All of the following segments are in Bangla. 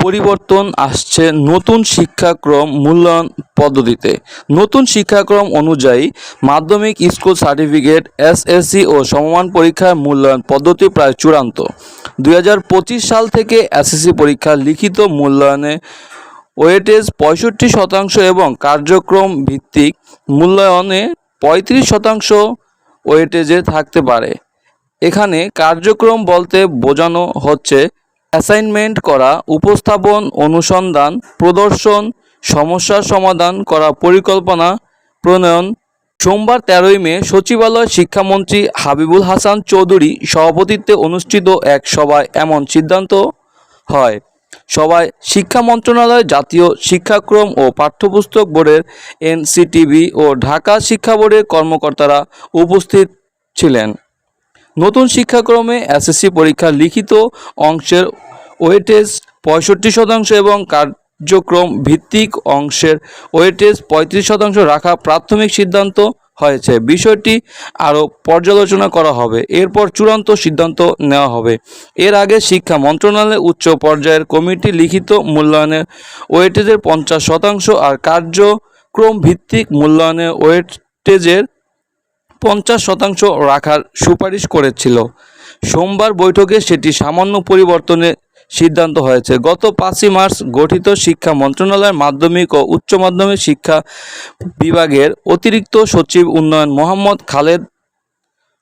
পরিবর্তন আসছে নতুন শিক্ষাক্রম মূল্যায়ন পদ্ধতিতে। নতুন শিক্ষাক্রম অনুযায়ী মাধ্যমিক স্কুল সার্টিফিকেট, এসএসসি ও সমমান পরীক্ষার মূল্যায়ন পদ্ধতি প্রায় চূড়ান্ত। দু হাজার পঁচিশ সাল থেকে এসএসসি পরীক্ষার লিখিত মূল্যায়নে ওয়েটেজ পঁয়ষট্টি শতাংশ এবং কার্যক্রম ভিত্তিক মূল্যায়নে পঁয়ত্রিশ শতাংশ ওয়েটেজে থাকতে পারে। এখানে কার্যক্রম বলতে বোঝানো হচ্ছে অ্যাসাইনমেন্ট করা, উপস্থাপন, অনুসন্ধান, প্রদর্শন সমস্যার সমাধান করা, পরিকল্পনা, প্রণয়ন। সোমবার তেরোই মে সচিবালয় শিক্ষামন্ত্রী হাবিবুল হাসান চৌধুরী সভাপতিত্বে অনুষ্ঠিত এক সভায় এমন সিদ্ধান্ত হয়। সভায় শিক্ষা মন্ত্রণালয়, জাতীয় শিক্ষাক্রম ও পাঠ্যপুস্তক বোর্ডের এনসিটিভি ও ঢাকা শিক্ষা বোর্ডের কর্মকর্তারা উপস্থিত ছিলেন। নতুন শিক্ষাক্রমে এসএসসি পরীক্ষা লিখিত অংশের ওয়েটেজ পঁয়ষট্টি শতাংশ এবং কার্যক্রম ভিত্তিক অংশের ওয়েটেজ পঁয়ত্রিশ শতাংশ রাখা প্রাথমিক সিদ্ধান্ত হয়েছে। বিষয়টি আরও পর্যালোচনা করা হবে। এরপর চূড়ান্ত সিদ্ধান্ত নেওয়া হবে। এর আগে শিক্ষা মন্ত্রণালয়ের উচ্চ পর্যায়ের কমিটি লিখিত মূল্যায়নের ওয়েটেজের পঞ্চাশ শতাংশ আর কার্যক্রম ভিত্তিক মূল্যায়নের ওয়েটেজের পঞ্চাশ শতাংশ রাখার সুপারিশ করেছিল। সোমবার বৈঠকে সেটি সামান্য পরিবর্তনের সিদ্ধান্ত হয়েছে। গত পাঁচই মার্চ গঠিত শিক্ষা মন্ত্রণালয়ের মাধ্যমিক ও উচ্চ মাধ্যমিক শিক্ষা বিভাগের অতিরিক্ত সচিব উন্নয়ন মোহাম্মদ খালেদ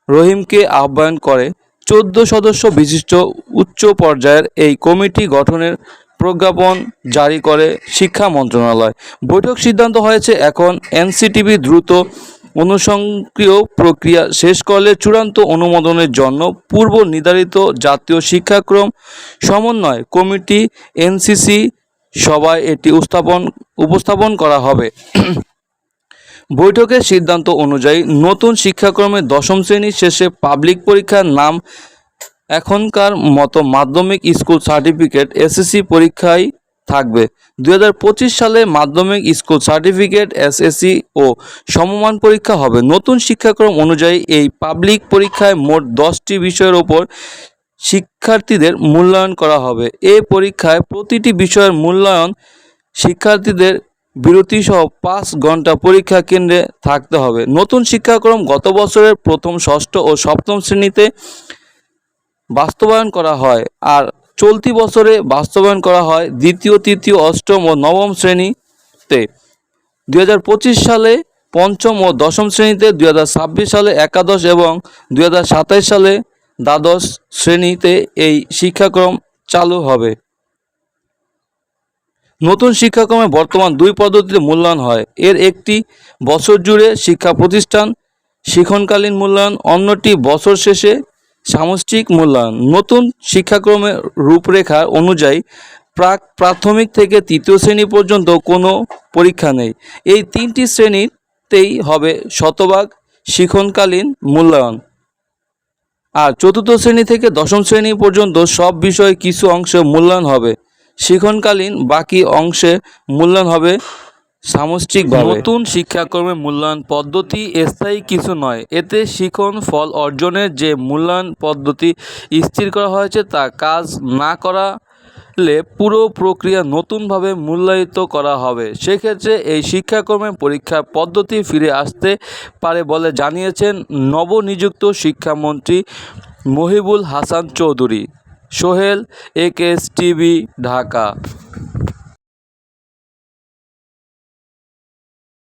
রহিমকে আহ্বায়ন করে, চোদ্দ সদস্য বিশিষ্ট উচ্চ পর্যায়ের এই কমিটি গঠনের প্রজ্ঞাপন জারি করে শিক্ষা মন্ত্রণালয়। বৈঠক সিদ্ধান্ত হয়েছে, এখন এনসিটিভি দ্রুত অনুসংক্রিয় প্রক্রিয়া শেষ করলে চূড়ান্ত অনুমোদনের জন্য পূর্ব নির্ধারিত জাতীয় শিক্ষাক্রম সমন্বয় কমিটি, এনসিসি সভায় এটি উপস্থাপন উপস্থাপন করা হবে। বৈঠকের সিদ্ধান্ত অনুযায়ী নতুন শিক্ষাক্রমে দশম শ্রেণির শেষে পাবলিক পরীক্ষার নাম এখনকার মতো মাধ্যমিক স্কুল সার্টিফিকেট, এসএসসি পরীক্ষায় থাকবে। দু হাজার পঁচিশ সালে মাধ্যমিক স্কুল সার্টিফিকেট এসএসসি ও সমমান পরীক্ষা হবে। নতুন শিক্ষাক্রম অনুযায়ী এই পাবলিক পরীক্ষায় মোট দশটি বিষয়ের ওপর শিক্ষার্থীদের মূল্যায়ন করা হবে। এ পরীক্ষায় প্রতিটি বিষয়ের মূল্যায়ন শিক্ষার্থীদের বিরতিসহ পাঁচ ঘণ্টা পরীক্ষা কেন্দ্রে থাকতে হবে। নতুন শিক্ষাক্রম গত বছরের প্রথম ষষ্ঠ ও সপ্তম শ্রেণীতে বাস্তবায়ন করা হয়। আর চলতি বছরে বাস্তবায়ন করা হয় দ্বিতীয়, তৃতীয়, অষ্টম ও নবম শ্রেণীতে। দু হাজার পঁচিশ সালে পঞ্চম ও দশম শ্রেণীতে দু হাজার ছাব্বিশ সালে একাদশ এবং দু হাজার সাতাশ সালে দ্বাদশ শ্রেণীতে এই শিক্ষাক্রম চালু হবে। নতুন শিক্ষাক্রমে বর্তমান দুই পদ্ধতিতে মূল্যায়ন হয়। এর একটি বছর জুড়ে শিক্ষা প্রতিষ্ঠান শিখনকালীন মূল্যায়ন, অন্যটি বছর শেষে সামষ্টিক মূল্যায়ন। নতুন শিক্ষাক্রমের রূপরেখা অনুযায়ী প্রাক প্রাথমিক থেকে তৃতীয় শ্রেণি পর্যন্ত কোনো পরীক্ষা নেই। এই তিনটি শ্রেণীতেই হবে শতভাগ শিখনকালীন মূল্যায়ন। আর চতুর্থ শ্রেণি থেকে দশম শ্রেণি পর্যন্ত সব বিষয়ে কিছু অংশে মূল্যায়ন হবে। শিখনকালীন বাকি অংশে মূল্যায়ন হবে সামষ্টিকভাবে। নতুন শিক্ষাক্রমে মূল্যায়ন পদ্ধতি স্থায়ী কিছু নয়। এতে শিখন ফল অর্জনের যে মূল্যায়ন পদ্ধতি স্থির করা হয়েছে তা কাজ না করালে পুরো প্রক্রিয়া নতুনভাবে মূল্যায়িত করা হবে। সেক্ষেত্রে এই শিক্ষাক্রমে পরীক্ষার পদ্ধতি ফিরে আসতে পারে বলে জানিয়েছেন নবনিযুক্ত শিক্ষামন্ত্রী Mohibul Hasan Chowdhury. Sohel AKS TV, Dhaka.